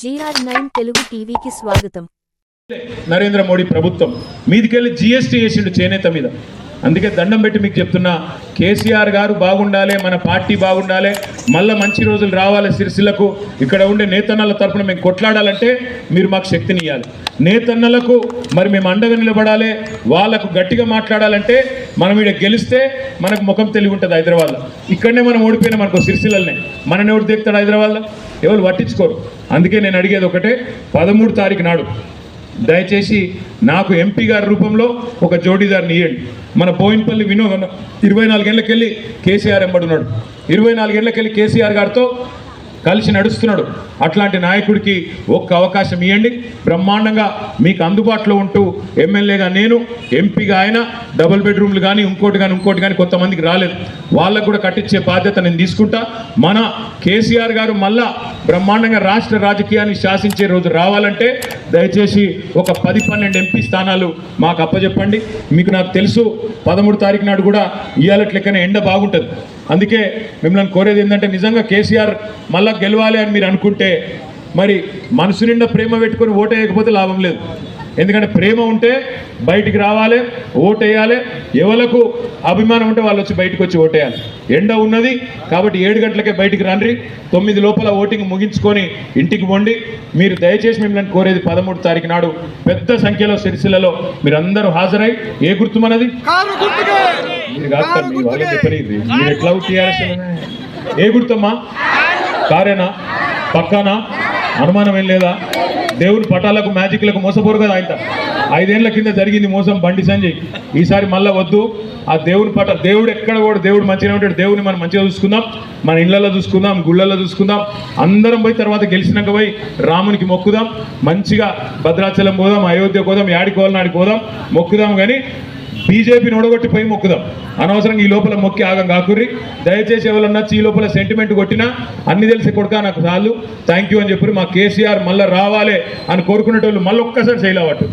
GR nine Telugu టీవీకి స్వాగతం. నరేంద్ర మోడీ ప్రభుత్వం మీదికెళ్ళి జిఎస్టీ వేసిండు చేనేత మీద. అందుకే దండం పెట్టి మీకు చెప్తున్నా కేసీఆర్ గారు బాగుండాలి మన పార్టీ బాగుండాలి మళ్ళీ మంచి రోజులు రావాలి సిరిసిల్లకు. ఇక్కడ ఉండే నేతన్నల తరపున మేము కొట్లాడాలంటే మీరు మాకు శక్తిని ఇవ్వాలి నేతన్నలకు మరి మేము అండగా నిలబడాలి వాళ్ళకు గట్టిగా మాట్లాడాలంటే మనం ఇక్కడ గెలిస్తే మనకు ముఖం తెలివి ఉంటుంది హైదరాబాద్లో. ఇక్కడనే మనం ఓడిపోయినా మనకు సిరిసిల్లనే మనని ఎవరు దిగుతాడు హైదరాబాద్లో? ఎవరు పట్టించుకోరు. అందుకే నేను అడిగేది ఒకటే పదమూడు తారీఖు నాడు దయచేసి నాకు ఎంపీ గారి రూపంలో ఒక జోడీదారిని ఇవ్వండి మన బోయినపల్లి వినో ఇరవై నాలుగేళ్ళకెళ్ళి కేసీఆర్ ఎంబడున్నాడు. ఇరవై నాలుగేళ్ళకెళ్ళి కేసీఆర్ గారితో కలిసి నడుస్తున్నాడు. అట్లాంటి నాయకుడికి ఒక్క అవకాశం ఇవ్వండి బ్రహ్మాండంగా మీకు అందుబాటులో ఉంటూ ఎమ్మెల్యేగా నేను ఎంపీగా ఆయన డబుల్ బెడ్రూమ్లు కానీ ఇంకోటి కానీ ఇంకోటి కానీ కొంతమందికి రాలేదు. వాళ్ళకు కూడా కట్టించే బాధ్యత నేను తీసుకుంటా. మన కేసీఆర్ గారు మళ్ళా బ్రహ్మాండంగా రాష్ట్ర రాజకీయాన్ని శాసించే రోజు రావాలంటే దయచేసి ఒక పది పన్నెండు ఎంపీ స్థానాలు మాకు అప్పచెప్పండి మీకు నాకు తెలుసు పదమూడు తారీఖు నాడు కూడా ఇవాళ లెక్కనే ఎండ బాగుంటుంది. అందుకే మిమ్మల్ని కోరేది ఏంటంటే నిజంగా కేసీఆర్ మళ్ళా గెలవాలి అని మీరు అనుకుంటే మరి మనసు నిండా ప్రేమ పెట్టుకొని ఓటేయకపోతే లాభం లేదు. ఎందుకంటే ప్రేమ ఉంటే బయటికి రావాలి ఓటు వేయాలి ఎవలకు అభిమానం ఉంటే వాళ్ళు వచ్చి బయటకు వచ్చి ఓటేయాలి. ఎండ ఉన్నది కాబట్టి ఏడు గంటలకే బయటికి రండి. తొమ్మిది లోపల ఓటింగ్ ముగించుకొని ఇంటికి పోండి. మీరు దయచేసి మిమ్మల్ని కోరేది పదమూడు తారీఖు నాడు పెద్ద సంఖ్యలో సిరిసిల్లలో మీరు అందరూ హాజరై ఏ గుర్తు మనది? ఎట్లా టీఆర్ఎస్ ఏ గుర్తమ్మా? కారేనా? పక్కానా? అనుమానం ఏం లేదా? దేవుని పటాలకు మ్యాజిక్లకు మోసపోరు కదా ఆయన. ఐదేళ్ళ కింద జరిగింది మోసం బండి సంజయ్. ఈసారి మళ్ళీ వద్దు. ఆ దేవుని పట దేవుడు ఎక్కడ కూడా దేవుడు మంచిగా ఉంటాడు. దేవుని మనం మంచిగా చూసుకుందాం. మన ఇళ్ళలో చూసుకుందాం గుళ్ళల్లో చూసుకుందాం. అందరం పోయి తర్వాత గెలిచినాక పోయి రామునికి మొక్కుదాం. మంచిగా భద్రాచలం పోదాం అయోధ్య పోదాం యాడికి పోవాలని ఆడికి పోదాం. మొక్కుదాం కానీ బీజేపీని ఓడగొట్టి పోయి మొక్కుదాం. అనవసరంగా ఈ లోపల మొక్కి ఆగం కాకుర్రి. దయచేసి ఎవరన్నా ఈ లోపల సెంటిమెంట్ కొట్టినా అన్ని తెలిసి కొడుక నాకు చాలు. థ్యాంక్ యూ అని చెప్పి మా కేసీఆర్ మళ్ళీ రావాలి అని కోరుకునేటోళ్ళు మళ్ళీ ఒక్కసారి చేయలేవట్టు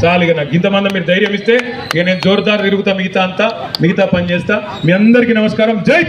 చాలు ఇక నాకు. ఇంతమంది మీరు ధైర్యం ఇస్తే ఇక నేను జోరుదారు తిరుగుతా మిగతా అంతా మిగతా పని చేస్తా. మీ అందరికీ నమస్కారం. జై